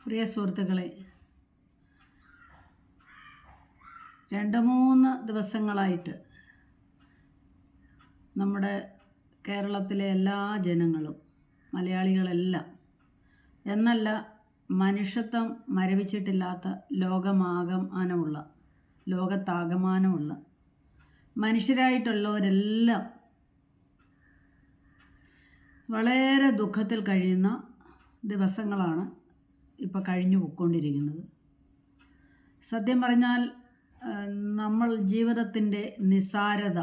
പ്രിയ സുഹൃത്തുക്കളെ രണ്ട് മൂന്ന് ദിവസങ്ങളായിട്ട് നമ്മുടെ കേരളത്തിലെ എല്ലാ ജനങ്ങളും മലയാളികളെല്ലാം എന്നല്ല മനുഷ്യത്വം മരവിച്ചിട്ടില്ലാത്ത ലോകമാകമാനമുള്ള ലോകത്താകമാനമുള്ള മനുഷ്യരായിട്ടുള്ളവരെല്ലാം വളരെ ദുഃഖത്തിൽ കഴിയുന്ന ദിവസങ്ങളാണ് ഇപ്പോൾ കഴിഞ്ഞു പോയിക്കൊണ്ടിരിക്കുന്നത് സത്യം പറഞ്ഞാൽ നമ്മൾ ജീവിതത്തിന്റെ നിസാരത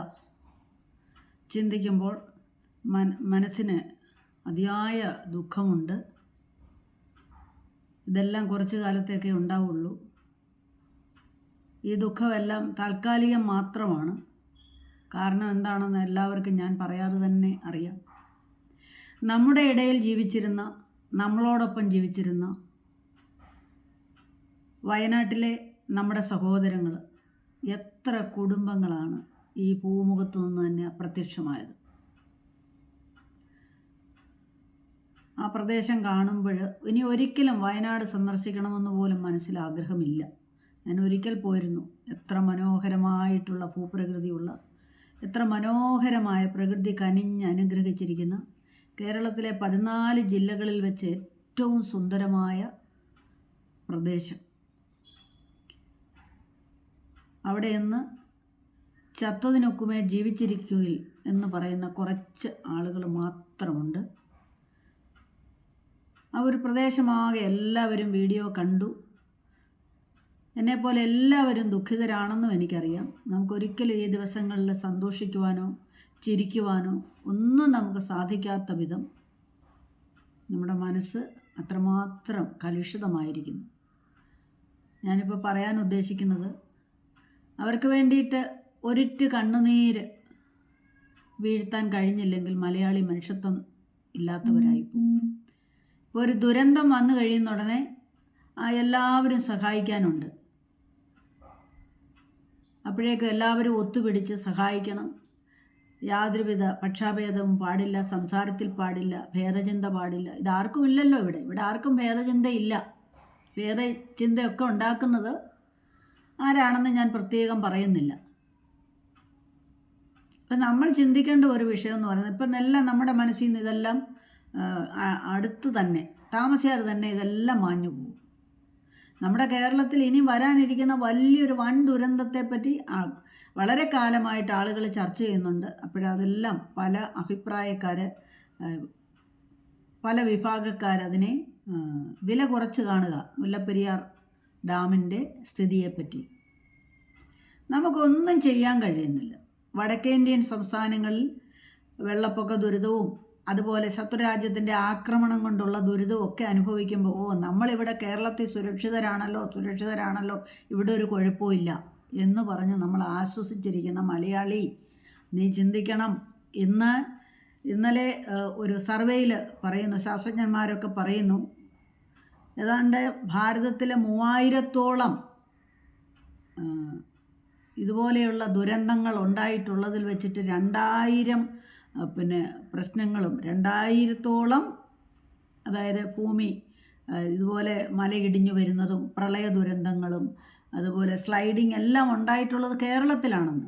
ചിന്തിക്കുമ്പോൾ മന മനസ്സിന് അതിയായ ദുഃഖമുണ്ട്. ഇതെല്ലാം കുറച്ച് കാലത്തേക്കേ ഉണ്ടാവുള്ളൂ. ഈ ദുഃഖമെല്ലാം താൽക്കാലികം മാത്രമാണ്. കാരണം എന്താണെന്ന് എല്ലാവർക്കും ഞാൻ പറയാതെ തന്നെ അറിയാം. നമ്മുടെ ഇടയിൽ ജീവിച്ചിരുന്ന നമ്മളോടൊപ്പം ജീവിച്ചിരുന്ന വയനാട്ടിലെ നമ്മുടെ സഹോദരങ്ങൾ എത്ര കുടുംബങ്ങളാണ് ഈ ഭൂമുഖത്തു നിന്ന് തന്നെ അപ്രത്യക്ഷമായത് ആ പ്രദേശം കാണുമ്പോൾ ഇനി ഒരിക്കലും വയനാട് സന്ദർശിക്കണമെന്ന് പോലും മനസ്സിൽ ആഗ്രഹമില്ല. ഞാൻ ഒരിക്കൽ പോയിരുന്നു. എത്ര മനോഹരമായിട്ടുള്ള ഭൂപ്രകൃതിയുള്ള എത്ര മനോഹരമായ പ്രകൃതി കനിഞ്ഞ് അനുഗ്രഹിച്ചിരിക്കുന്ന കേരളത്തിലെ പതിനാല് ജില്ലകളിൽ വെച്ച് ഏറ്റവും സുന്ദരമായ പ്രദേശം. അവിടെ നിന്ന് ചത്തതിനൊക്കുമേ ജീവിച്ചിരിക്കുകയിൽ എന്ന് പറയുന്ന കുറച്ച് ആളുകൾ മാത്രമുണ്ട്. ആ ഒരു പ്രദേശമാകെ എല്ലാവരും വീഡിയോ കണ്ടു. എന്നെപ്പോലെ എല്ലാവരും ദുഃഖിതരാണെന്നും എനിക്കറിയാം. നമുക്കൊരിക്കലും ഈ ദിവസങ്ങളിൽ സന്തോഷിക്കുവാനോ ചിരിക്കുവാനോ ഒന്നും നമുക്ക് സാധിക്കാത്ത വിധം നമ്മുടെ മനസ്സ് അത്രമാത്രം കലുഷിതമായിരിക്കുന്നു. ഞാനിപ്പോൾ പറയാൻ ഉദ്ദേശിക്കുന്നത് അവർക്ക് വേണ്ടിയിട്ട് ഒരിറ്റ് കണ്ണുനീര് വീഴ്ത്താൻ കഴിഞ്ഞില്ലെങ്കിൽ മലയാളി മനുഷ്യത്വം ഇല്ലാത്തവരായിപ്പോവും ഇപ്പോൾ ഒരു ദുരന്തം വന്നു കഴിയുന്ന ഉടനെ എല്ലാവരും സഹായിക്കാനുണ്ട്. അപ്പോഴേക്കും എല്ലാവരും ഒത്തുപിടിച്ച് സഹായിക്കണം. യാതൊരുവിധ പക്ഷാഭേദവും പാടില്ല സംസാരത്തിൽ പാടില്ല ഭേദചിന്ത പാടില്ല. ഇതാർക്കും ഇല്ലല്ലോ ഇവിടെ. ഇവിടെ ആർക്കും ഭേദചിന്തയില്ല. ഭേദചിന്തയൊക്കെ ഉണ്ടാക്കുന്നത് ആരാണെന്ന് ഞാൻ പ്രത്യേകം പറയുന്നില്ല. ഇപ്പം നമ്മൾ ചിന്തിക്കേണ്ട ഒരു വിഷയം എന്ന് പറയുന്നത് ഇപ്പം എല്ലാം നമ്മുടെ മനസ്സിൽ നിന്ന് ഇതെല്ലാം അടുത്ത് തന്നെ താമസിയാതെ തന്നെ ഇതെല്ലാം മാഞ്ഞു പോകും. നമ്മുടെ കേരളത്തിൽ ഇനി വരാനിരിക്കുന്ന വലിയൊരു വൻ ദുരന്തത്തെപ്പറ്റി വളരെ കാലമായിട്ട് ആളുകൾ ചർച്ച ചെയ്യുന്നുണ്ട്. അപ്പോഴതെല്ലാം പല അഭിപ്രായക്കാർ പല വിഭാഗക്കാരതിനെ അതിനെ വില കുറച്ച് കാണുക. മുല്ലപ്പെരിയാർ ഡാമിന്റെ സ്ഥിതിയെപ്പറ്റി. നമുക്കൊന്നും ചെയ്യാൻ കഴിയുന്നില്ല. വടക്കേന്ത്യൻ സംസ്ഥാനങ്ങളിൽ വെള്ളപ്പൊക്ക ദുരിതവും അതുപോലെ ശത്രുരാജ്യത്തിന്റെ ആക്രമണം കൊണ്ടുള്ള ദുരിതവും ഒക്കെ അനുഭവിക്കുമ്പോൾ ഓ നമ്മളിവിടെ കേരളത്തിൽ സുരക്ഷിതരാണല്ലോ സുരക്ഷിതരാണല്ലോ ഇവിടെ ഒരു കുഴപ്പമില്ല എന്ന് പറഞ്ഞ് നമ്മൾ ആശ്വസിച്ചിരിക്കുന്ന മലയാളി നീ ചിന്തിക്കണം. ഇന്ന് ഇന്നലെ ഒരു സർവേയിൽ പറയുന്നു ശാസ്ത്രജ്ഞന്മാരൊക്കെ പറയുന്നു ഏതാണ്ട് ഭാരതത്തിലെ മൂവായിരത്തോളം ഇതുപോലെയുള്ള ദുരന്തങ്ങൾ ഉണ്ടായിട്ടുള്ളതിൽ വെച്ചിട്ട് രണ്ടായിരം പിന്നെ പ്രശ്നങ്ങളും രണ്ടായിരത്തോളം അതായത് ഭൂമി ഇതുപോലെ മലയിടിഞ്ഞു വരുന്നതും പ്രളയ ദുരന്തങ്ങളും അതുപോലെ സ്ലൈഡിങ് എല്ലാം ഉണ്ടായിട്ടുള്ളത് കേരളത്തിലാണെന്ന്.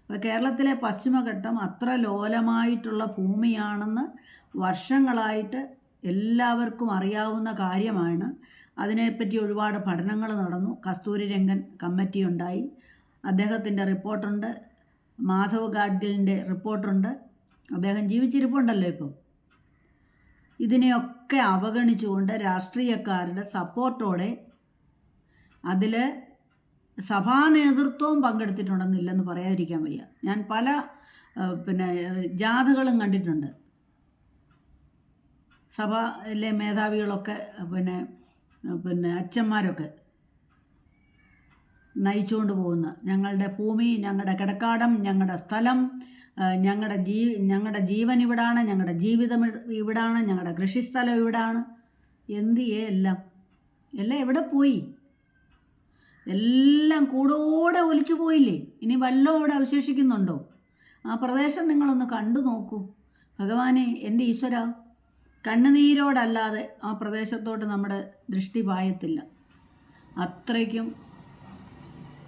അപ്പോൾ കേരളത്തിലെ പശ്ചിമഘട്ടം അത്ര ലോലമായിട്ടുള്ള ഭൂമിയാണെന്ന് വർഷങ്ങളായിട്ട് എല്ലാവർക്കും അറിയാവുന്ന കാര്യമാണ്. അതിനെപ്പറ്റി ഒരുപാട് പഠനങ്ങൾ നടന്നു. കസ്തൂരി രംഗൻ കമ്മിറ്റി ഉണ്ടായി. അദ്ദേഹത്തിന്റെ റിപ്പോർട്ടുണ്ട്. മാധവ് ഗാഡ്ഗിലിന്റെ റിപ്പോർട്ടുണ്ട്. അദ്ദേഹം ജീവിച്ചിരിപ്പുണ്ടല്ലോ ഇപ്പം. ഇതിനെയൊക്കെ അവഗണിച്ചുകൊണ്ട് രാഷ്ട്രീയക്കാരുടെ സപ്പോർട്ടോടെ അതിൽ സഭാ നേതൃത്വവും പങ്കെടുത്തിട്ടുണ്ടെന്നില്ലെന്ന് പറയാതിരിക്കാൻ വയ്യ. ഞാൻ പല പിന്നെ ജാഥകളും കണ്ടിട്ടുണ്ട്. സഭയിലെ മേധാവികളൊക്കെ പിന്നെ പിന്നെ അച്ഛന്മാരൊക്കെ നയിച്ചുകൊണ്ട് പോകുന്ന ഞങ്ങളുടെ ഭൂമി ഞങ്ങളുടെ കിടക്കാടം ഞങ്ങളുടെ സ്ഥലം ഞങ്ങളുടെ ജീ ഞങ്ങളുടെ ജീവൻ ഇവിടാണ് ഞങ്ങളുടെ ജീവിതം ഇവിടാണ് ഞങ്ങളുടെ കൃഷിസ്ഥലം ഇവിടാണ്. എന്തിയേ എല്ലാം? എല്ലാം എവിടെ പോയി? എല്ലാം കൂടോടെ ഒലിച്ചു പോയില്ലേ? ഇനി വല്ലോ അവിടെ അവശേഷിക്കുന്നുണ്ടോ? ആ പ്രദേശം നിങ്ങളൊന്ന് കണ്ടു നോക്കൂ. ഭഗവാനെ എന്റെ ഈശ്വര കണ്ണുനീരോടല്ലാതെ ആ പ്രദേശത്തോട്ട് നമ്മുടെ ദൃഷ്ടി പായത്തില്ല. അത്രയ്ക്കും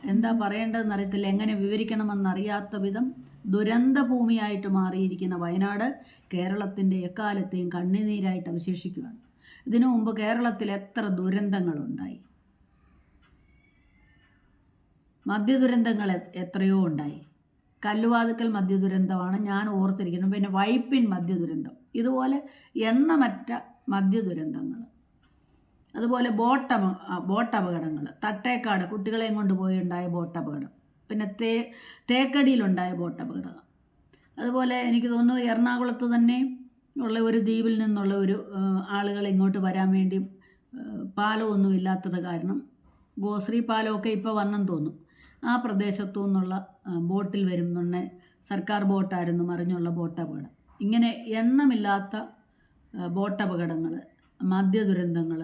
എന്താ പറയേണ്ടതെന്ന് അറിയത്തില്ല എങ്ങനെ വിവരിക്കണമെന്നറിയാത്ത വിധം ദുരന്ത ഭൂമിയായിട്ട് മാറിയിരിക്കുന്ന വയനാട് കേരളത്തിന്റെ എക്കാലത്തെയും കണ്ണുനീരായിട്ട് അവശേഷിക്കുകയാണ്. ഇതിനു മുമ്പ് കേരളത്തിൽ എത്ര ദുരന്തങ്ങളുണ്ടായി? മദ്യ ദുരന്തങ്ങൾ എത്രയോ ഉണ്ടായി. കല്ലുവാതുക്കൽ മദ്യ ദുരന്തമാണ് ഞാൻ ഓർത്തിരിക്കുന്നത്. പിന്നെ വൈപ്പിൻ മദ്യ ദുരന്തം ഇതുപോലെ എണ്ണമറ്റ മദ്യ ദുരന്തങ്ങൾ അതുപോലെ ബോട്ട് ബോട്ട് അപകടങ്ങൾ തട്ടേക്കാട് കുട്ടികളെയും കൊണ്ടുപോയി ഉണ്ടായ ബോട്ട് അപകടം പിന്നെ തേ തേക്കടിയിലുണ്ടായ ബോട്ട് അപകടം അതുപോലെ എനിക്ക് തോന്നുന്നു എറണാകുളത്ത് തന്നെ ഉള്ള ഒരു ദ്വീപിൽ നിന്നുള്ള ഒരു ആളുകൾ ഇങ്ങോട്ട് വരാൻ വേണ്ടി പാലമൊന്നും ഇല്ലാത്തത് കാരണം ഗോശ്രീ പാലമൊക്കെ ഇപ്പോൾ വന്നെന്ന് തോന്നുന്നു. ആ പ്രദേശത്തു നിന്നുള്ള ബോട്ടിൽ വരുന്നുണ്ട്. സർക്കാർ ബോട്ടായിരുന്നു മറിഞ്ഞുള്ള ബോട്ട് അപകടം ഇങ്ങനെ എണ്ണമില്ലാത്ത ബോട്ട് അപകടങ്ങൾ മദ്യദുരന്തങ്ങൾ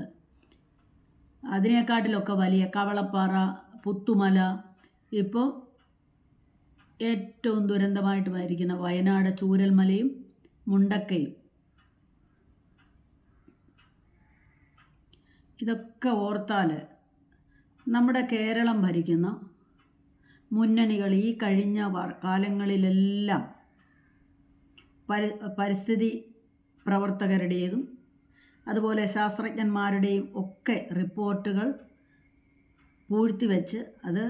അതിനെക്കാട്ടിലൊക്കെ വലിയ കവളപ്പാറ പുത്തുമല ഇപ്പോൾ ഏറ്റവും ദുരന്തമായിട്ട് വരിക്കുന്ന വയനാട് ചൂരൽമലയും മുണ്ടക്കയും. ഇതൊക്കെ ഓർത്താൽ നമ്മുടെ കേരളം ഭരിക്കുന്ന മുന്നണികൾ ഈ കഴിഞ്ഞ കാലങ്ങളിലെല്ലാം പരി പരിസ്ഥിതി പ്രവർത്തകരുടേതും അതുപോലെ ശാസ്ത്രജ്ഞന്മാരുടെയും ഒക്കെ റിപ്പോർട്ടുകൾ പൂഴ്ത്തി വെച്ച് അത്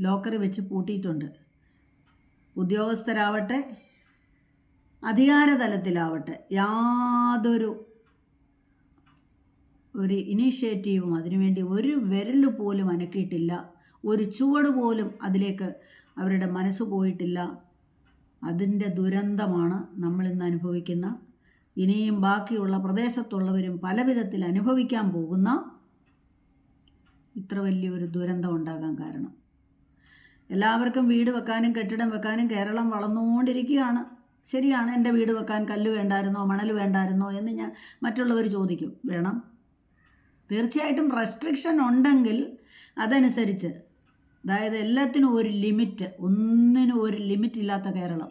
ലോക്കറി വെച്ച് പൂട്ടിയിട്ടുണ്ട്. ഉദ്യോഗസ്ഥരാവട്ടെ അധികാരതലത്തിലാവട്ടെ യാതൊരു ഒരു ഇനീഷ്യേറ്റീവും അതിനുവേണ്ടി ഒരു വിരൽ പോലും അനക്കിയിട്ടില്ല ഒരു ചുവട് പോലും അതിലേക്ക് അവരുടെ മനസ്സ് പോയിട്ടില്ല. അതിന്റെ ദുരന്തമാണ് നമ്മൾ ഇന്ന് അനുഭവിക്കുന്ന. ഇനിയും ബാക്കിയുള്ള പ്രദേശത്തുള്ളവരും പല വിധത്തിൽ അനുഭവിക്കാൻ പോകുന്ന ഇത്ര വലിയൊരു ദുരന്തം ഉണ്ടാകാൻ കാരണം. എല്ലാവർക്കും വീട് വെക്കാനും കെട്ടിടം വെക്കാനും കേരളം വളർന്നുകൊണ്ടിരിക്കുകയാണ്. ശരിയാണ് എന്റെ വീട് വെക്കാൻ കല്ല് വേണ്ടായിരുന്നോ മണൽ വേണ്ടായിരുന്നോ എന്ന് ഞാൻ മറ്റുള്ളവർ ചോദിക്കും. വേണം. തീർച്ചയായിട്ടും റെസ്ട്രിക്ഷൻ ഉണ്ടെങ്കിൽ അതനുസരിച്ച് അതായത് എല്ലാത്തിനും ഒരു ലിമിറ്റ് ഒന്നിനും ഒരു ലിമിറ്റ് ഇല്ലാത്ത കേരളം.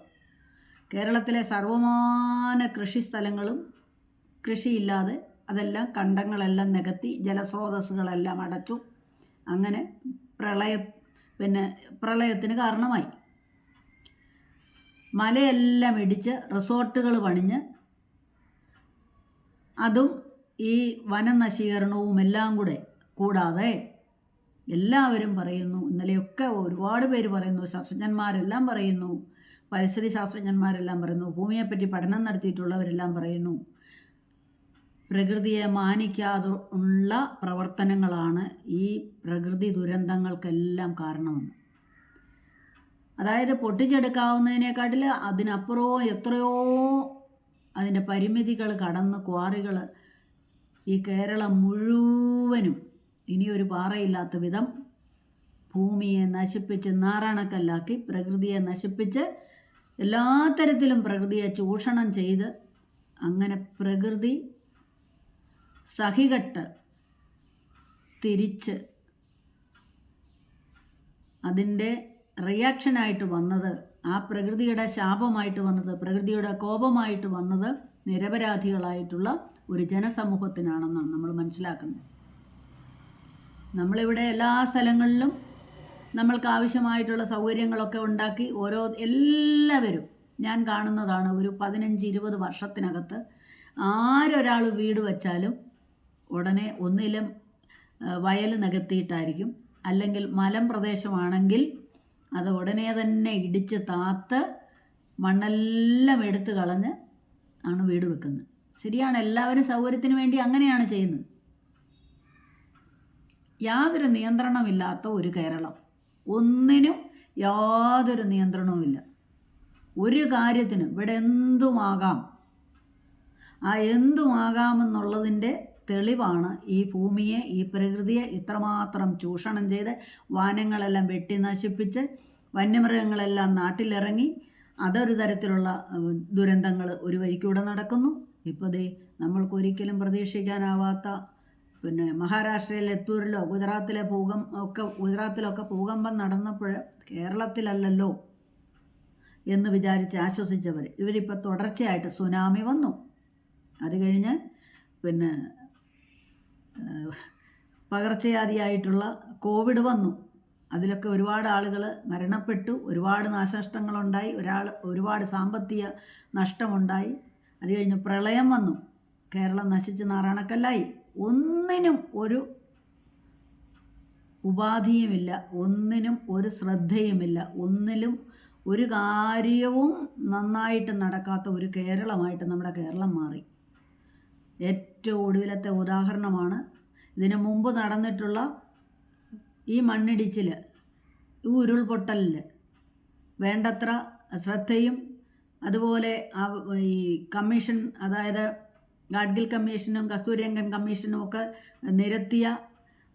കേരളത്തിലെ സർവമാന കൃഷി സ്ഥലങ്ങളും കൃഷിയില്ലാതെ അതെല്ലാം കണ്ടങ്ങളെല്ലാം നികത്തി ജലസ്രോതസ്സുകളെല്ലാം അടച്ചു. അങ്ങനെ പ്രളയ പിന്നെ പ്രളയത്തിന് കാരണമായി. മലയെല്ലാം ഇടിച്ച് റിസോർട്ടുകൾ പണിഞ്ഞ് അതും ഈ വനനശീകരണവും എല്ലാം കൂടെ കൂടാതെ എല്ലാവരും പറയുന്നു ഇന്നലെയൊക്കെ ഒരുപാട് പേര് പറയുന്നു ശാസ്ത്രജ്ഞന്മാരെല്ലാം പറയുന്നു പരിസ്ഥിതി ശാസ്ത്രജ്ഞന്മാരെല്ലാം പറയുന്നു ഭൂമിയെപ്പറ്റി പഠനം നടത്തിയിട്ടുള്ളവരെല്ലാം പറയുന്നു. പ്രകൃതിയെ മാനിക്കാതെ ഉള്ള പ്രവർത്തനങ്ങളാണ് ഈ പ്രകൃതി ദുരന്തങ്ങൾക്കെല്ലാം കാരണമെന്ന്. അതായത് പൊട്ടിച്ചെടുക്കാവുന്നതിനെക്കാട്ടിൽ അതിനപ്പുറമോ എത്രയോ അതിന്റെ പരിമിതികൾ കടന്ന് ക്വാറികൾ ഈ കേരളം മുഴുവനും ഇനിയൊരു പാറയില്ലാത്ത വിധം ഭൂമിയെ നശിപ്പിച്ച് നാറാണക്കല്ലാക്കി പ്രകൃതിയെ നശിപ്പിച്ച് എല്ലാ തരത്തിലും പ്രകൃതിയെ ചൂഷണം ചെയ്ത് അങ്ങനെ പ്രകൃതി സഹികെട്ട് തിരിച്ച് അതിന്റെ റിയാക്ഷനായിട്ട് വന്നത് ആ പ്രകൃതിയുടെ ശാപമായിട്ട് വന്നത് പ്രകൃതിയുടെ കോപമായിട്ട് വന്നത് നിരപരാധികളായിട്ടുള്ള ഒരു ജനസമൂഹത്തിനാണെന്നാണ് നമ്മൾ മനസ്സിലാക്കുന്നത്. നമ്മളിവിടെ എല്ലാ സ്ഥലങ്ങളിലും നമ്മൾക്ക് ആവശ്യമായിട്ടുള്ള സൗകര്യങ്ങളൊക്കെ ഉണ്ടാക്കി ഓരോ എല്ലാവരും ഞാൻ കാണുന്നതാണ് ഒരു പതിനഞ്ച് ഇരുപത് വർഷത്തിനകത്ത് ആരൊരാൾ വീട് വച്ചാലും ഉടനെ ഒന്നിലും വയൽ നികത്തിയിട്ടായിരിക്കും. അല്ലെങ്കിൽ മലം പ്രദേശമാണെങ്കിൽ അത് ഉടനെ തന്നെ ഇടിച്ച് താത്ത് മണ്ണെല്ലാം എടുത്തു കളഞ്ഞ് ആണ് വീട് വെക്കുന്നത്. ശരിയാണ് എല്ലാവരും സൗകര്യത്തിന് വേണ്ടി അങ്ങനെയാണ് ചെയ്യുന്നത്. യാതൊരു നിയന്ത്രണമില്ലാത്ത ഒരു കേരളം. ഒന്നിനും യാതൊരു നിയന്ത്രണവുമില്ല. ഒരു കാര്യത്തിനും ഇവിടെ എന്തുമാകാം? ആ എന്തുമാകാമെന്നുള്ളതിന്റെ തെളിവാണ് ഈ ഭൂമിയെ ഈ പ്രകൃതിയെ ഇത്രമാത്രം ചൂഷണം ചെയ്ത് വനങ്ങളെല്ലാം വെട്ടി നശിപ്പിച്ച് വന്യമൃഗങ്ങളെല്ലാം നാട്ടിലിറങ്ങി അതൊരു തരത്തിലുള്ള ദുരന്തങ്ങൾ ഒരു വഴിക്കൂടെ നടക്കുന്നു. ഇപ്പോൾ ദേ നമ്മൾക്കൊരിക്കലും പ്രതീക്ഷിക്കാനാവാത്ത പിന്നെ മഹാരാഷ്ട്രയിലെ എത്തൂരിലോ ഗുജറാത്തിലെ ഭൂകം ഒക്കെ ഗുജറാത്തിലൊക്കെ ഭൂകമ്പം നടന്നപ്പോൾ കേരളത്തിലല്ലല്ലോ എന്ന് വിചാരിച്ച് ആശ്വസിച്ചവർ. ഇവരിപ്പോൾ തുടർച്ചയായിട്ട് സുനാമി വന്നു. അത് കഴിഞ്ഞ് പിന്നെ പകർച്ചവ്യാധിയായിട്ടുള്ള കോവിഡ് വന്നു. അതിലൊക്കെ ഒരുപാട് ആളുകൾ മരണപ്പെട്ടു. ഒരുപാട് നാശനഷ്ടങ്ങളുണ്ടായി. ഒരാൾ ഒരുപാട് സാമ്പത്തിക നഷ്ടമുണ്ടായി. അത് കഴിഞ്ഞ് പ്രളയം വന്നു. കേരളം നശിച്ച് നാറാണക്കല്ലായി. ഒന്നിനും ഒരു ഉപാധിയുമില്ല ഒന്നിനും ഒരു ശ്രദ്ധയുമില്ല ഒന്നിലും ഒരു കാര്യവും നന്നായിട്ട് നടക്കാത്ത ഒരു കേരളമായിട്ട് നമ്മുടെ കേരളം മാറി. ഏറ്റവും ഒടുവിലത്തെ ഉദാഹരണമാണ് ഇതിനു മുമ്പ് നടന്നിട്ടുള്ള ഈ മണ്ണിടിച്ചിൽ ഈ ഉരുൾപൊട്ടലിൽ വേണ്ടത്ര ശ്രദ്ധയും അതുപോലെ ഈ കമ്മീഷൻ അതായത് ഗാഡ്ഗിൽ കമ്മീഷനും കസ്തൂരിരംഗൻ കമ്മീഷനും ഒക്കെ നിരത്തിയ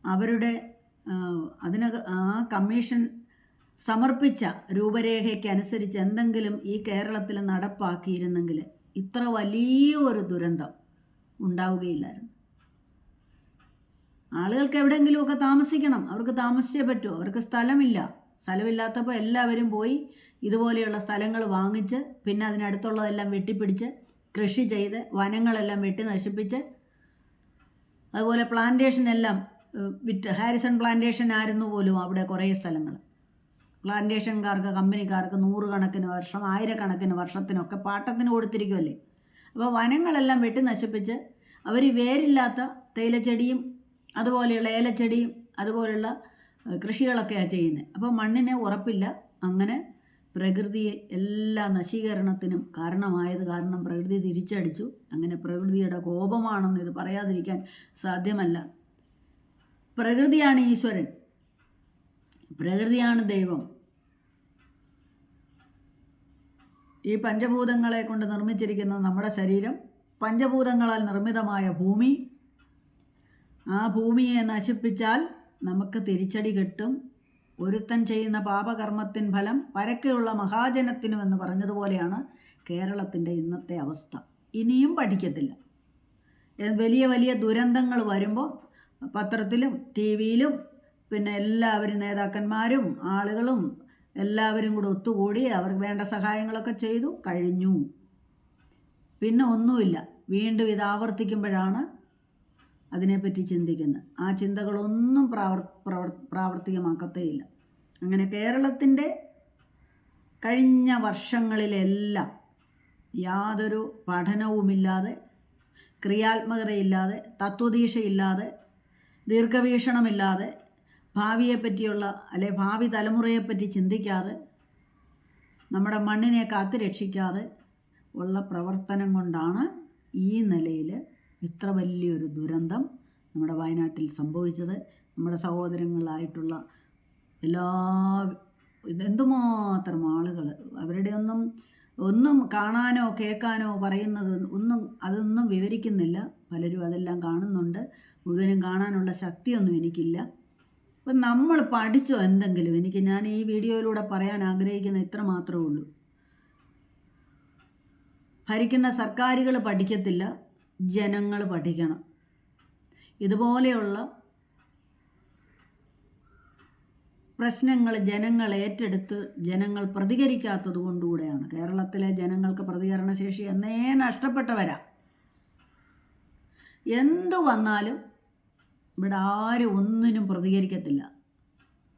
അവരുടെ അതിന് ആ കമ്മീഷൻ സമർപ്പിച്ച രൂപരേഖയ്ക്ക് അനുസരിച്ച് എന്തെങ്കിലും ഈ കേരളത്തിൽ നടപ്പാക്കിയിരുന്നെങ്കിൽ ഇത്ര വലിയൊരു ദുരന്തം ഉണ്ടാവുകയില്ലായിരുന്നു. ആളുകൾക്ക് എവിടെയെങ്കിലുമൊക്കെ താമസിക്കണം. അവർക്ക് താമസിച്ചേ പറ്റൂ. അവർക്ക് സ്ഥലമില്ല. സ്ഥലമില്ലാത്തപ്പോൾ എല്ലാവരും പോയി ഇതുപോലെയുള്ള സ്ഥലങ്ങൾ വാങ്ങിച്ച് പിന്നെ അതിനടുത്തുള്ളതെല്ലാം വെട്ടിപ്പിടിച്ച് കൃഷി ചെയ്ത് വനങ്ങളെല്ലാം വെട്ടി നശിപ്പിച്ച് അതുപോലെ പ്ലാന്റേഷൻ എല്ലാം വിറ്റ് ഹാരിസൺ പ്ലാന്റേഷൻ ആയിരുന്നു പോലും അവിടെ കുറേ സ്ഥലങ്ങൾ. പ്ലാന്റേഷൻകാർക്ക് കമ്പനിക്കാർക്ക് നൂറുകണക്കിന് വർഷം ആയിരക്കണക്കിന് വർഷത്തിനൊക്കെ പാട്ടത്തിന് കൊടുത്തിരിക്കുമല്ലേ അപ്പോൾ വനങ്ങളെല്ലാം വെട്ടി നശിപ്പിച്ച് അവർ വേരില്ലാത്ത തേയിലച്ചെടിയും അതുപോലെയുള്ള ഏലച്ചെടിയും അതുപോലെയുള്ള കൃഷികളൊക്കെയാണ് ചെയ്യുന്നത്. അപ്പോൾ മണ്ണിന് ഉറപ്പില്ല. അങ്ങനെ പ്രകൃതി എല്ലാ നശീകരണത്തിനും കാരണമായത് കാരണം പ്രകൃതി തിരിച്ചടിച്ചു. അങ്ങനെ പ്രകൃതിയുടെ കോപമാണെന്ന് ഇത് പറയാതിരിക്കാൻ സാധ്യമല്ല. പ്രകൃതിയാണ് ഈശ്വരൻ. പ്രകൃതിയാണ് ദൈവം. ഈ പഞ്ചഭൂതങ്ങളെ കൊണ്ട് നിർമ്മിച്ചിരിക്കുന്ന നമ്മുടെ ശരീരം പഞ്ചഭൂതങ്ങളാൽ നിർമ്മിതമായ ഭൂമി. ആ ഭൂമിയെ നശിപ്പിച്ചാൽ നമുക്ക് തിരിച്ചടി കിട്ടും. ഒരുത്തൻ ചെയ്യുന്ന പാപകർമ്മത്തിൻ ഫലം പരക്കെയുള്ള മഹാജനത്തിനും എന്ന് പറഞ്ഞതുപോലെയാണ് കേരളത്തിന്റെ ഇന്നത്തെ അവസ്ഥ. ഇനിയും പഠിക്കത്തില്ല. വലിയ വലിയ ദുരന്തങ്ങൾ വരുമ്പോൾ പത്രത്തിലും ടി വിയിലും പിന്നെ എല്ലാവരും നേതാക്കന്മാരും ആളുകളും എല്ലാവരും കൂടെ ഒത്തുകൂടി അവർക്ക് വേണ്ട സഹായങ്ങളൊക്കെ ചെയ്തു കഴിഞ്ഞു. പിന്നെ ഒന്നുമില്ല. വീണ്ടും ഇത് ആവർത്തിക്കുമ്പോഴാണ് അതിനെപ്പറ്റി ചിന്തിക്കുന്നത് ആ ചിന്തകളൊന്നും പ്രാവർ പ്രവർ പ്രാവർത്തികമാക്കത്തേയില്ല. അങ്ങനെ കേരളത്തിന്റെ കഴിഞ്ഞ വർഷങ്ങളിലെല്ലാം യാതൊരു പഠനവുമില്ലാതെ ക്രിയാത്മകതയില്ലാതെ തത്വദീക്ഷയില്ലാതെ ദീർഘവീക്ഷണമില്ലാതെ ഭാവിയെപ്പറ്റിയുള്ള അല്ലെ ഭാവി തലമുറയെപ്പറ്റി ചിന്തിക്കാതെ നമ്മുടെ മണ്ണിനെ കാത്തു രക്ഷിക്കാതെ ഉള്ള പ്രവർത്തനം കൊണ്ടാണ് ഈ നിലയിൽ ഇത്ര വലിയൊരു ദുരന്തം നമ്മുടെ വയനാട്ടിൽ സംഭവിച്ചത്. നമ്മുടെ സഹോദരങ്ങളായിട്ടുള്ള എല്ലാ ഇതെന്തുമാത്രം ആളുകൾ അവരുടെ ഒന്നും ഒന്നും കാണാനോ കേൾക്കാനോ പറയുന്നത് ഒന്നും അതൊന്നും വിവരിക്കുന്നില്ല. പലരും അതെല്ലാം കാണുന്നുണ്ട്. മുഴുവനും കാണാനുള്ള ശക്തിയൊന്നും എനിക്കില്ല. അപ്പം നമ്മൾ പഠിച്ചോ എന്തെങ്കിലും എനിക്ക് ഞാൻ ഈ വീഡിയോയിലൂടെ പറയാൻ ആഗ്രഹിക്കുന്ന ഇത്ര മാത്രമേ ഉള്ളൂ. ഭരിക്കുന്ന സർക്കാരുകൾ പഠിക്കത്തില്ല. ജനങ്ങൾ പഠിക്കണം. ഇതുപോലെയുള്ള പ്രശ്നങ്ങൾ ജനങ്ങൾ ഏറ്റെടുത്ത് ജനങ്ങൾ പ്രതികരിക്കാത്തത് കൊണ്ടുകൂടെയാണ്. കേരളത്തിലെ ജനങ്ങൾക്ക് പ്രതികരണശേഷി എന്നേ നഷ്ടപ്പെട്ടവരാ. എന്തു വന്നാലും ഇവിടെ ആരും ഒന്നിനും പ്രതികരിക്കത്തില്ല.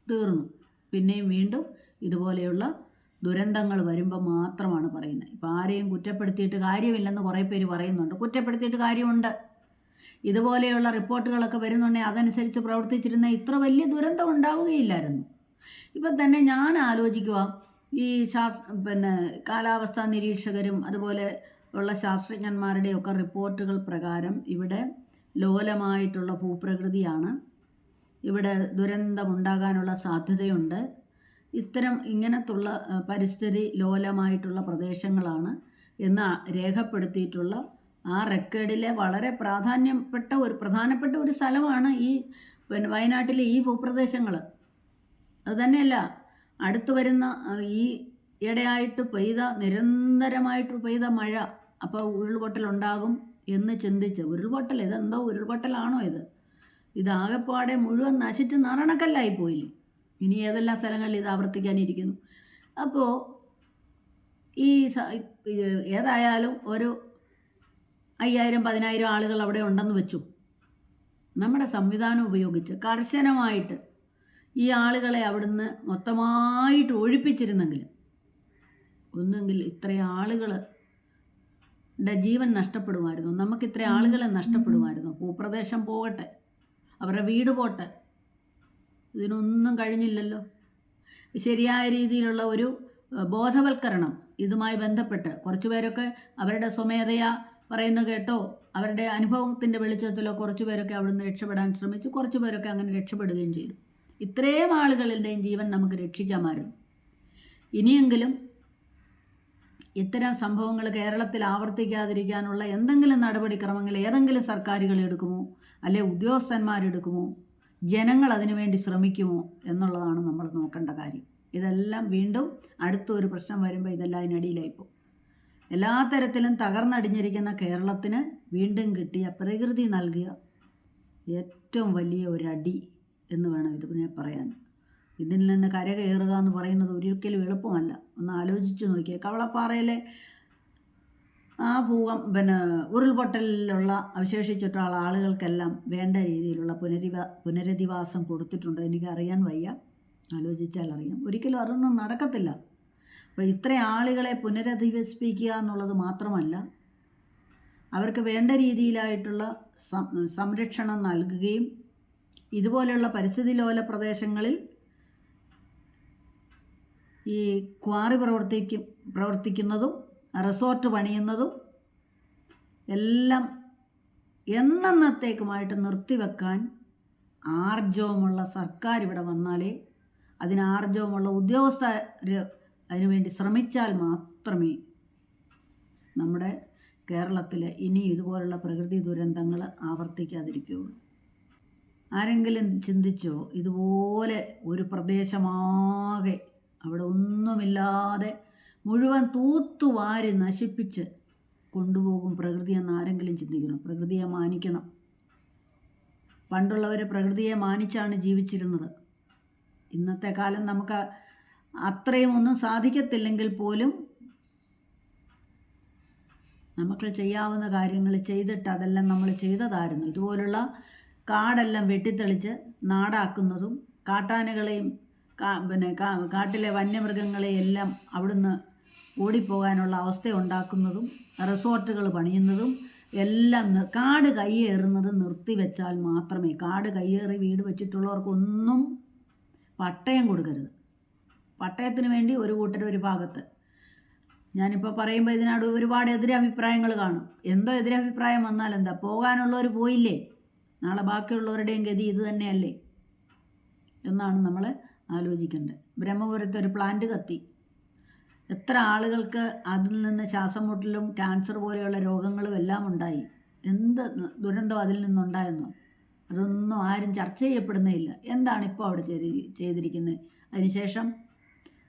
തീർന്നു. പിന്നെയും വീണ്ടും ഇതുപോലെയുള്ള ദുരന്തങ്ങൾ വരുമ്പോൾ മാത്രമാണ് പറയുന്നത്. ഇപ്പം ആരെയും കുറ്റപ്പെടുത്തിയിട്ട് കാര്യമില്ലെന്ന് കുറേ പേര് പറയുന്നുണ്ട്. കുറ്റപ്പെടുത്തിയിട്ട് കാര്യമുണ്ട്. ഇതുപോലെയുള്ള റിപ്പോർട്ടുകളൊക്കെ വരുന്നുണ്ടെങ്കിൽ അതനുസരിച്ച് പ്രവർത്തിച്ചിരുന്ന ഇത്ര വലിയ ദുരന്തം ഉണ്ടാവുകയില്ലായിരുന്നു. ഇപ്പം തന്നെ ഞാൻ ആലോചിക്കുക ഈ ശാസ് പിന്നെ കാലാവസ്ഥാ നിരീക്ഷകരും അതുപോലെ ഉള്ള ശാസ്ത്രജ്ഞന്മാരുടെയൊക്കെ റിപ്പോർട്ടുകൾ പ്രകാരം ഇവിടെ ലോലമായിട്ടുള്ള ഭൂപ്രകൃതിയാണ്. ഇവിടെ ദുരന്തമുണ്ടാകാനുള്ള സാധ്യതയുണ്ട്. ഇത്തരം ഇങ്ങനത്തുള്ള പരിസ്ഥിതി ലോലമായിട്ടുള്ള പ്രദേശങ്ങളാണ് എന്ന് രേഖപ്പെടുത്തിയിട്ടുള്ള ആ റെക്കോർഡിലെ വളരെ പ്രാധാന്യപ്പെട്ട ഒരു പ്രധാനപ്പെട്ട ഒരു സ്ഥലമാണ് ഈ പിന്നെ വയനാട്ടിലെ ഈ ഭൂപ്രദേശങ്ങൾ അതുതന്നെയല്ല അടുത്തു വരുന്ന ഈ ഇടയായിട്ട് പെയ്ത നിരന്തരമായിട്ട് പെയ്ത മഴ അപ്പോൾ ഉരുൾപൊട്ടലുണ്ടാകും എന്ന് ചിന്തിച്ച് ഉരുൾപൊട്ടൽ ഇതെന്തോ ഉരുൾപൊട്ടലാണോ ഇത്? ഇതാകെപ്പാടെ മുഴുവൻ നശിച്ച് നാരണക്കല്ലായി പോയില്ലേ ഇനി ഏതെല്ലാം സ്ഥലങ്ങളിൽ ഇത് ആവർത്തിക്കാനിരിക്കുന്നു? അപ്പോൾ ഈ ഏതായാലും ഒരു അയ്യായിരം പതിനായിരം ആളുകൾ അവിടെ ഉണ്ടെന്ന് വെച്ചു. നമ്മുടെ സംവിധാനം ഉപയോഗിച്ച് കർശനമായിട്ട് ഈ ആളുകളെ അവിടുന്ന് മൊത്തമായിട്ട് ഒഴിപ്പിച്ചിരുന്നെങ്കിൽ ഒന്നെങ്കിൽ ഇത്രയും ആളുകൾ ജീവൻ നഷ്ടപ്പെടുമായിരുന്നു. നമുക്ക് ഇത്രയും ആളുകളെ നഷ്ടപ്പെടുമായിരുന്നു. ഭൂപ്രദേശം പോകട്ടെ അവരുടെ വീട് പോട്ടെ ഇതിനൊന്നും കഴിഞ്ഞില്ലല്ലോ. ശരിയായ രീതിയിലുള്ള ഒരു ബോധവൽക്കരണം ഇതുമായി ബന്ധപ്പെട്ട് കുറച്ച് പേരൊക്കെ അവരുടെ സ്വമേധയാ പറയുന്ന കേട്ടോ അവരുടെ അനുഭവത്തിന്റെ വെളിച്ചത്തിലോ കുറച്ച് പേരൊക്കെ അവിടുന്ന് രക്ഷപ്പെടാൻ ശ്രമിച്ചു കുറച്ച് പേരൊക്കെ അങ്ങനെ രക്ഷപ്പെടുകയും ചെയ്തു. ഇത്രയും ആളുകളുടെയും ജീവൻ നമുക്ക് രക്ഷിക്കാമായിരുന്നു ഇനിയെങ്കിലും ഇത്തരം സംഭവങ്ങൾ കേരളത്തിൽ ആവർത്തിക്കാതിരിക്കാനുള്ള എന്തെങ്കിലും നടപടിക്രമങ്ങൾ ഏതെങ്കിലും സർക്കാരുകൾ എടുക്കുമോ? അല്ലെ ഉദ്യോഗസ്ഥന്മാരെടുക്കുമോ? ജനങ്ങൾ അതിനുവേണ്ടി ശ്രമിക്കുമോ എന്നുള്ളതാണ് നമ്മൾ നോക്കേണ്ട കാര്യം. ഇതെല്ലാം വീണ്ടും അടുത്തൊരു പ്രശ്നം വരുമ്പോൾ ഇതെല്ലാം അതിനടിയിലായിപ്പോൾ എല്ലാ തരത്തിലും തകർന്നടിഞ്ഞിരിക്കുന്ന കേരളത്തിന് വീണ്ടും കിട്ടിയ പ്രകൃതി നൽകിയ ഏറ്റവും വലിയ അടി എന്ന് വേണം ഇതിനെ പറയാൻ. ഇതിൽ നിന്ന് കരകയറുക എന്ന് പറയുന്നത് ഒരിക്കലും എളുപ്പമല്ല. ഒന്ന് ആലോചിച്ച് നോക്കിയേ. കവളപ്പാറയിലെ ആ ഭൂകം പിന്നെ ഉരുൾപൊട്ടലിലുള്ള അവശേഷിച്ചിട്ടുള്ള ആളുകൾക്കെല്ലാം വേണ്ട രീതിയിലുള്ള പുനരിവ പുനരധിവാസം കൊടുത്തിട്ടുണ്ട്. എനിക്കറിയാൻ വയ്യ. ആലോചിച്ചാൽ അറിയാം. ഒരിക്കലും അതൊന്നും നടക്കത്തില്ല. അപ്പോൾ ഇത്ര ആളുകളെ പുനരധിവസിപ്പിക്കുക എന്നുള്ളത് മാത്രമല്ല അവർക്ക് വേണ്ട രീതിയിലായിട്ടുള്ള സംരക്ഷണം നൽകുകയും ഇതുപോലെയുള്ള പരിസ്ഥിതി ലോല പ്രദേശങ്ങളിൽ ഈ ക്വാറി പ്രവർത്തിക്കും പ്രവർത്തിക്കുന്നതും റിസോർട്ട് പണിയുന്നതും എല്ലാം എന്നെന്നത്തേക്കുമായിട്ട് നിർത്തിവെക്കാൻ ആർജവമുള്ള സർക്കാർ ഇവിടെ വന്നാലേ അതിന് ആർജവമുള്ള ഉദ്യോഗസ്ഥർ അതിനുവേണ്ടി ശ്രമിച്ചാൽ മാത്രമേ നമ്മുടെ കേരളത്തിൽ ഇനി ഇതുപോലുള്ള പ്രകൃതി ദുരന്തങ്ങൾ ആവർത്തിക്കാതിരിക്കുകയുള്ളൂ. ആരെങ്കിലും ചിന്തിച്ചോ ഇതുപോലെ ഒരു പ്രദേശമാകെ അവിടെ ഒന്നുമില്ലാതെ മുഴുവൻ തൂത്തുവാരി നശിപ്പിച്ച് കൊണ്ടുപോകും പ്രകൃതി എന്ന് ആരെങ്കിലും ചിന്തിക്കണം. പ്രകൃതിയെ മാനിക്കണം. പണ്ടുള്ളവർ പ്രകൃതിയെ മാനിച്ചാണ് ജീവിച്ചിരുന്നത്. ഇന്നത്തെ കാലം നമുക്ക് അത്രയും ഒന്നും സാധിക്കത്തില്ലെങ്കിൽ പോലും നമുക്ക് ചെയ്യാവുന്ന കാര്യങ്ങൾ ചെയ്തിട്ട് അതെല്ലാം നമ്മൾ ചെയ്തതായിരുന്നു. ഇതുപോലുള്ള കാടെല്ലാം വെട്ടിത്തെളിച്ച് നാടാക്കുന്നതും കാട്ടാനകളെയും പിന്നെ കാട്ടിലെ വന്യമൃഗങ്ങളെയെല്ലാം അവിടുന്ന് ഓടിപ്പോകാനുള്ള അവസ്ഥ ഉണ്ടാക്കുന്നതും റിസോർട്ടുകൾ പണിയുന്നതും എല്ലാം കാട് കയ്യേറുന്നത് നിർത്തിവെച്ചാൽ മാത്രമേ കാട് കയ്യേറി വീട് വെച്ചിട്ടുള്ളവർക്കൊന്നും പട്ടയം കൊടുക്കരുത്. പട്ടയത്തിന് വേണ്ടി ഒരു കൂട്ടർ ഒരു ഭാഗത്ത്. ഞാനിപ്പോൾ പറയുമ്പോൾ ഇതിനോട് ഒരുപാട് എതിരഭിപ്രായങ്ങൾ കാണും. എന്തോ എതിരഭിപ്രായം വന്നാൽ എന്താ? പോകാനുള്ളവർ പോയില്ലേ? നാളെ ബാക്കിയുള്ളവരുടെയും ഗതി ഇത് തന്നെയല്ലേ? എന്നാണ് നമ്മൾ ആലോചിക്കേണ്ടത്. ബ്രഹ്മപുരത്ത് ഒരു പ്ലാന്റ് കത്തി. എത്ര ആളുകൾക്ക് അതിൽ നിന്ന് ശ്വാസം മുട്ടലും ക്യാൻസർ പോലെയുള്ള രോഗങ്ങളും എല്ലാം ഉണ്ടായി? എന്ത് ദുരന്തം അതിൽ നിന്നുണ്ടായിരുന്നു അതൊന്നും ആരും ചർച്ച ചെയ്യപ്പെടുന്നേയില്ല. എന്താണ് ഇപ്പോൾ അവിടെ ചെയ്തി- ചെയ്തിരിക്കുന്നത്? അതിനുശേഷം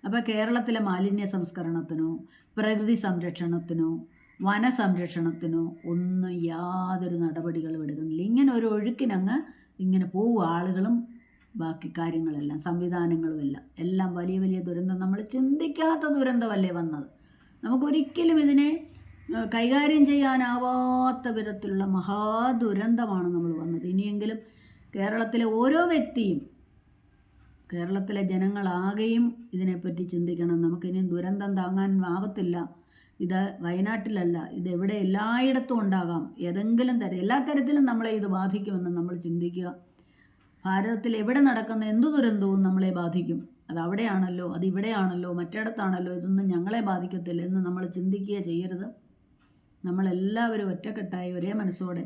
അപ്പോൾ കേരളത്തിലെ മാലിന്യ സംസ്കരണത്തിനോ പ്രകൃതി സംരക്ഷണത്തിനോ വനസംരക്ഷണത്തിനോ ഒന്നും യാതൊരു നടപടികളും എടുക്കുന്നില്ല. ഇങ്ങനെ ഒരു ഒഴുക്കിനങ്ങ് ഇങ്ങനെ പോവും ആളുകളും ബാക്കി കാര്യങ്ങളെല്ലാം സംവിധാനങ്ങളും എല്ലാം എല്ലാം വലിയ വലിയ ദുരന്തം. നമ്മൾ ചിന്തിക്കാത്ത ദുരന്തമല്ലേ വന്നത്? നമുക്കൊരിക്കലും ഇതിനെ കൈകാര്യം ചെയ്യാനാവാത്ത വിധത്തിലുള്ള മഹാദുരന്തമാണ് നമ്മൾ വന്നത്. ഇനിയെങ്കിലും കേരളത്തിലെ ഓരോ വ്യക്തിയും കേരളത്തിലെ ജനങ്ങളാകെയും ഇതിനെപ്പറ്റി ചിന്തിക്കണം. നമുക്കിനി ദുരന്തം താങ്ങാൻ ആവത്തില്ല. ഇത് വയനാട്ടിലല്ല ഇത് എവിടെ എല്ലായിടത്തും ഉണ്ടാകാം. ഏതെങ്കിലും തരം എല്ലാ തരത്തിലും നമ്മളെ ഇത് ബാധിക്കുമെന്ന് നമ്മൾ ചിന്തിക്കുക. ഭാരതത്തിൽ എവിടെ നടക്കുന്ന എന്തു ദുരന്തവും നമ്മളെ ബാധിക്കും. അത് അവിടെയാണല്ലോ അത് ഇവിടെയാണല്ലോ മറ്റിടത്താണല്ലോ ഇതൊന്നും ഞങ്ങളെ ബാധിക്കത്തില്ല എന്ന് നമ്മൾ ചിന്തിക്കുക ചെയ്യരുത്. നമ്മളെല്ലാവരും ഒറ്റക്കെട്ടായി ഒരേ മനസ്സോടെ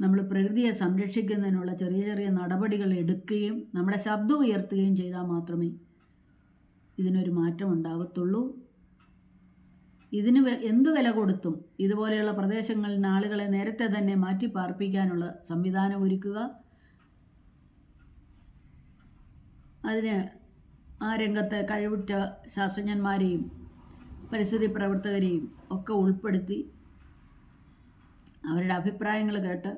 നമ്മൾ പ്രകൃതിയെ സംരക്ഷിക്കുന്നതിനുള്ള ചെറിയ ചെറിയ നടപടികൾ എടുക്കുകയും നമ്മുടെ ശബ്ദം ഉയർത്തുകയും ചെയ്താൽ മാത്രമേ ഇതിനൊരു മാറ്റം ഉണ്ടാവത്തുള്ളൂ. ഇതിന് എന്തു വില കൊടുത്തും ഇതുപോലെയുള്ള പ്രദേശങ്ങളിൽ ആളുകളെ നേരത്തെ തന്നെ മാറ്റി പാർപ്പിക്കാനുള്ള സംവിധാനം ഒരുക്കുക. അതിന് ആ രംഗത്ത് കഴിവുറ്റ ശാസ്ത്രജ്ഞന്മാരെയും പരിസ്ഥിതി പ്രവർത്തകരെയും ഒക്കെ ഉൾപ്പെടുത്തി അവരുടെ അഭിപ്രായങ്ങൾ കേട്ട്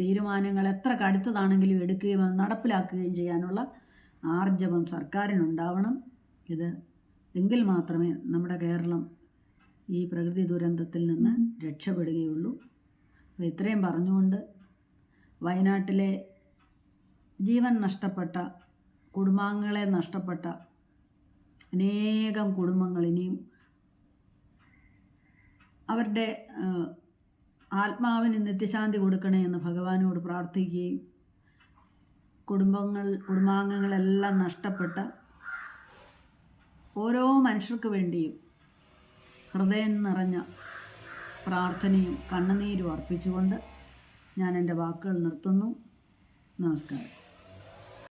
തീരുമാനങ്ങൾ എത്ര കടുത്തതാണെങ്കിലും എടുക്കുകയും അത് നടപ്പിലാക്കുകയും ചെയ്യാനുള്ള ആർജവം സർക്കാരിനുണ്ടാവണം. ഇത് എങ്കിൽ മാത്രമേ നമ്മുടെ കേരളം ഈ പ്രകൃതി ദുരന്തത്തിൽ നിന്ന് രക്ഷപ്പെടുകയുള്ളൂ. അപ്പോൾ ഇത്രയും പറഞ്ഞുകൊണ്ട് വയനാട്ടിലെ ജീവൻ നഷ്ടപ്പെട്ട കുടുംബാംഗങ്ങളെ നഷ്ടപ്പെട്ട അനേകം കുടുംബങ്ങൾ ഇനിയും അവരുടെ ആത്മാവിന് നിത്യശാന്തി കൊടുക്കണേ എന്ന് ഭഗവാനോട് പ്രാർത്ഥിക്കുകയും കുടുംബങ്ങൾ കുടുംബാംഗങ്ങളെല്ലാം നഷ്ടപ്പെട്ട ഓരോ മനുഷ്യർക്ക് വേണ്ടിയും ഹൃദയം നിറഞ്ഞ പ്രാർത്ഥനയും കണ്ണുനീരും അർപ്പിച്ചുകൊണ്ട് ഞാൻ എന്റെ വാക്കുകൾ നിർത്തുന്നു. നമസ്കാരം.